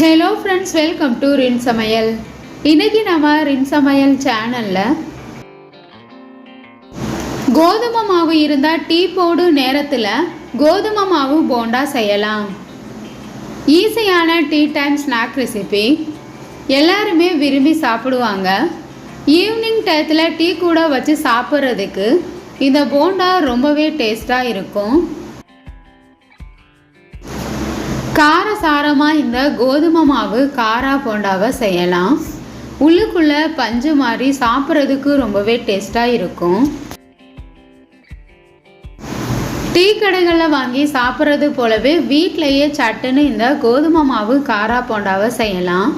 Hello friends welcome to ரின் சமையல் இன்னைக்கு நம்ம ரின் சமையல் சேனலில் கோதுமை மாவு இருந்தால் டீ போடு நேரத்தில் கோதுமை மாவு போண்டா செய்யலாம். ஈஸியான டீ டைம் ஸ்நாக் ரெசிபி. எல்லாருமே விரும்பி சாப்பிடுவாங்க. ஈவினிங் டயத்தில் டீ கூட வச்சு சாப்பிட்றதுக்கு இந்த போண்டா ரொம்பவே டேஸ்ட்டாக இருக்கும். காரசாரமாக இந்த கோதுமை மாவு காரா போண்டாவை செய்யலாம். உள்ளுக்குள்ளே பஞ்சு மாதிரி சாப்பிட்றதுக்கு ரொம்பவே டேஸ்ட்டாக இருக்கும். டீ கடைகளில் வாங்கி சாப்பிட்றது போலவே வீட்டிலையே சட்டுன்னு இந்த கோதுமை மாவு காரா போண்டாவை செய்யலாம்.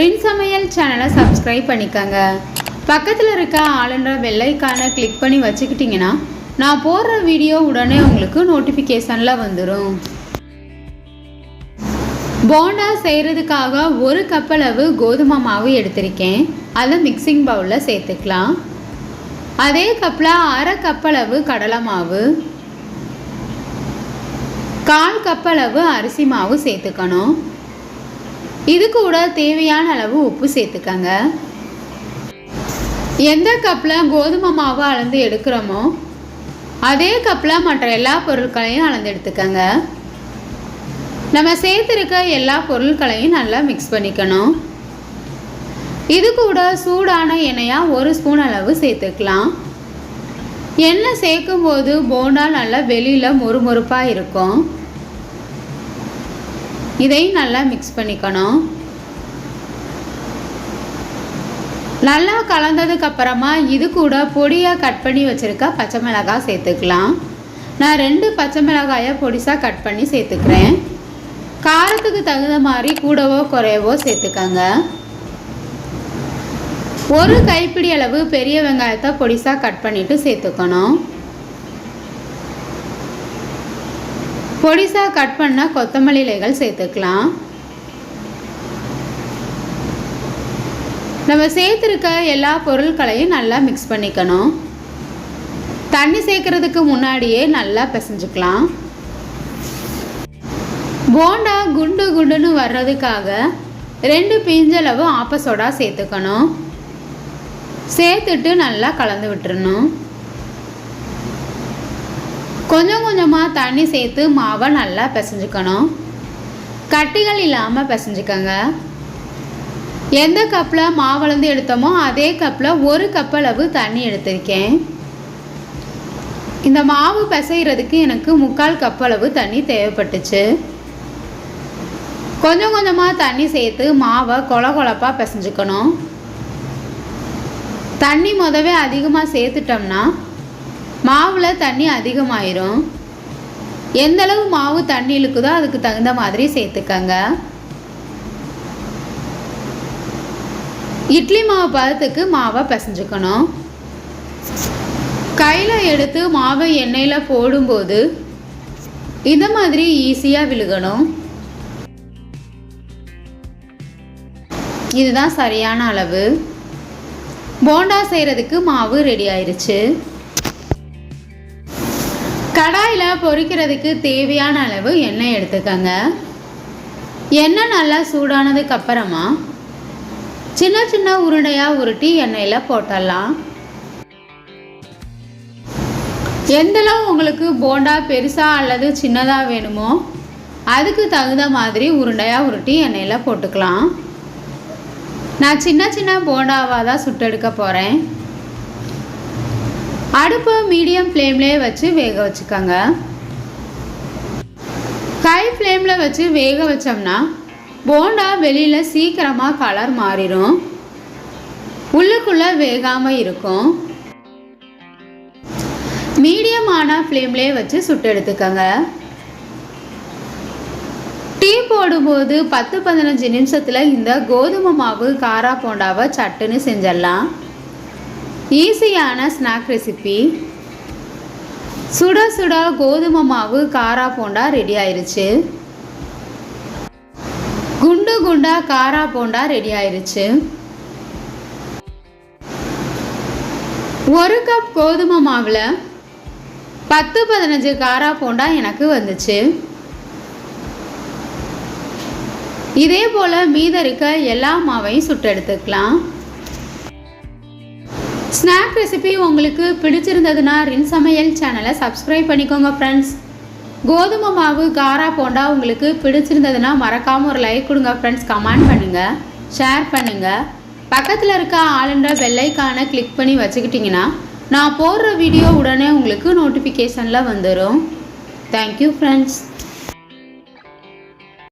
ரின் சமையல் சேனலை சப்ஸ்கிரைப் பண்ணிக்கோங்க. பக்கத்தில் இருக்க ஆளுன்ற வெள்ளைக்கான கிளிக் பண்ணி வச்சுக்கிட்டிங்கன்னா நான் போடுற வீடியோ உடனே உங்களுக்கு நோட்டிஃபிகேஷனில் வந்துடும் போண்டா செய்கிறதுக்காக ஒரு கப் அளவு கோதுமை மாவு எடுத்திருக்கேன். அதை மிக்சிங் பவுலில் சேர்த்துக்கலாம். அதே கப்பில் அரை கப் அளவு கடலை மாவு. கால் கப் அளவு அரிசி மாவு சேர்த்துக்கணும். இது கூட தேவையான அளவு உப்பு சேர்த்துக்கங்க. எந்த கப்பில் கோதுமை மாவு அளந்து எடுக்கிறோமோ அதே கப்பில் மற்ற எல்லா பொருட்களையும் அளந்து எடுத்துக்கோங்க. நம்ம சேர்த்துருக்க எல்லா பொருட்களையும் நல்லா மிக்ஸ் பண்ணிக்கணும். இது கூட சூடான எண்ணெயாக ஒரு ஸ்பூன் அளவு சேர்த்துக்கலாம். எண்ணெய் சேர்க்கும் போது போண்டா நல்லா வெளியில் மொறுமொறுப்பாக இருக்கும். இதையும் நல்லா மிக்ஸ் பண்ணிக்கணும். நல்லா கலந்ததுக்கு அப்புறமா இது கூட பொடியாக கட் பண்ணி வச்சுருக்க பச்சை மிளகாய் சேர்த்துக்கலாம். நான் ரெண்டு பச்சை மிளகாயை பொடிசாக கட் பண்ணி சேர்த்துக்கிறேன். காரத்துக்கு தகுந்த மாதிரி கூடவோ குறையவோ சேர்த்துக்கங்க. ஒரு கைப்பிடி அளவு பெரிய வெங்காயத்தை பொடிசாக கட் பண்ணிவிட்டு சேர்த்துக்கணும். பொடிசாக கட் பண்ண கொத்தமல்லி இலைகள் சேர்த்துக்கலாம். நம்ம சேர்த்துருக்க எல்லா பொருட்களையும் நல்லா மிக்ஸ் பண்ணிக்கணும். தண்ணி சேர்க்கறதுக்கு முன்னாடியே நல்லா பிசைஞ்சுக்கலாம். போண்டா குண்டு குண்டுன்னு வர்றதுக்காக ரெண்டு பிஞ்சளவு ஆப்ப சோடா சேர்த்துக்கணும். சேர்த்துட்டு நல்லா கலந்து விட்டுறணும். கொஞ்சம் கொஞ்சமாக தண்ணி சேர்த்து மாவை நல்லா பிசைஞ்சுக்கணும். கட்டிகள் இல்லாமல் பிசைஞ்சுக்கங்க. எந்த கப்பில் மாவளந்து எடுத்தோமோ அதே கப்பில் ஒரு கப் அளவு தண்ணி எடுத்திருக்கேன். இந்த மாவு பிசைகிறதுக்கு எனக்கு முக்கால் கப் அளவு தண்ணி தேவைப்பட்டுச்சு. கொஞ்சம் கொஞ்சமாக தண்ணி சேர்த்து மாவை கொல கொலப்பாக பிசைஞ்சுக்கணும். தண்ணி முதவே அதிகமாக சேர்த்துட்டோம்னா மாவில் தண்ணி அதிகமாயிரும். எந்தளவு மாவு தண்ணி இழுக்குதோ அதுக்கு தகுந்த மாதிரி சேர்த்துக்கங்க. இட்லி மாவு பதத்துக்கு மாவை பிசைஞ்சுக்கணும். கையில் எடுத்து மாவை எண்ணெயில் போடும்போது இந்த மாதிரி ஈஸியாக விழுகணும். இதுதான் சரியான அளவு. போண்டா செய்கிறதுக்கு மாவு ரெடி ஆயிடுச்சு கடாயில் பொரிக்கிறதுக்கு தேவையான அளவு எண்ணெய் எடுத்துக்கங்க. எண்ணெய் நல்லா சூடானதுக்கு அப்புறமா சின்ன சின்ன உருண்டையாக உருட்டி எண்ணெயில் போட்டுடலாம் எந்தளவு உங்களுக்கு போண்டா பெருசாக அல்லது சின்னதாக வேணுமோ அதுக்கு தகுந்த மாதிரி உருண்டையாக உருட்டி எண்ணெயில் போட்டுக்கலாம். நான் சின்ன சின்ன போண்டாவாக தான் சுட்டெடுக்க போகிறேன் அடுப்பு மீடியம் ஃப்ளேம்லேயே வச்சு வேக வச்சுக்கோங்க. கை ஃப்ளேமில் வச்சு வேக வச்சோம்னா போண்டா வெளியில் சீக்கிரமாக கலர் மாறிடும் உள்ளுக்குள்ளே வேகாமல் இருக்கும். மீடியமான ஃப்ளேம்லேயே வச்சு சுட்டு எடுத்துக்கோங்க. டீ போடும்போது பத்து பதினஞ்சு நிமிஷத்தில் இந்த கோதுமை மாவு காரா போண்டாவை சட்டுன்னு செஞ்சிடலாம். ஈஸியான ஸ்நாக் ரெசிபி சுட சுட கோதுமை மாவு காரா போண்டா ரெடி ஆயிடுச்சு குண்டு குண்டா காரா போண்டா ரெடி ஆயிருச்சு. ஒரு கப் கோதுமை மாவில் பத்து பதினஞ்சு காரா போண்டா எனக்கு வந்துச்சு. இதே போல் மீத இருக்க எல்லா மாவையும் சுட்டு எடுத்துக்கலாம். ஸ்நாக் ரெசிபி உங்களுக்கு பிடிச்சிருந்ததுன்னா ரின் சமையல் சேனலை சப்ஸ்கிரைப் பண்ணிக்கோங்க ஃப்ரெண்ட்ஸ் கோதுமை மாவு காரா போண்டா உங்களுக்கு பிடிச்சிருந்ததுன்னா மறக்காமல் ஒரு லைக் கொடுங்க ஃப்ரெண்ட்ஸ் கமெண்ட் பண்ணுங்கள் ஷேர் பண்ணுங்கள் பக்கத்தில் இருக்க ஆளுன்ற பெல்லைக்கான கிளிக் பண்ணி வச்சுக்கிட்டிங்கன்னா நான் போடுற வீடியோ உடனே உங்களுக்கு நோட்டிஃபிகேஷனில் வந்துடும் தேங்க்யூ ஃப்ரெண்ட்ஸ்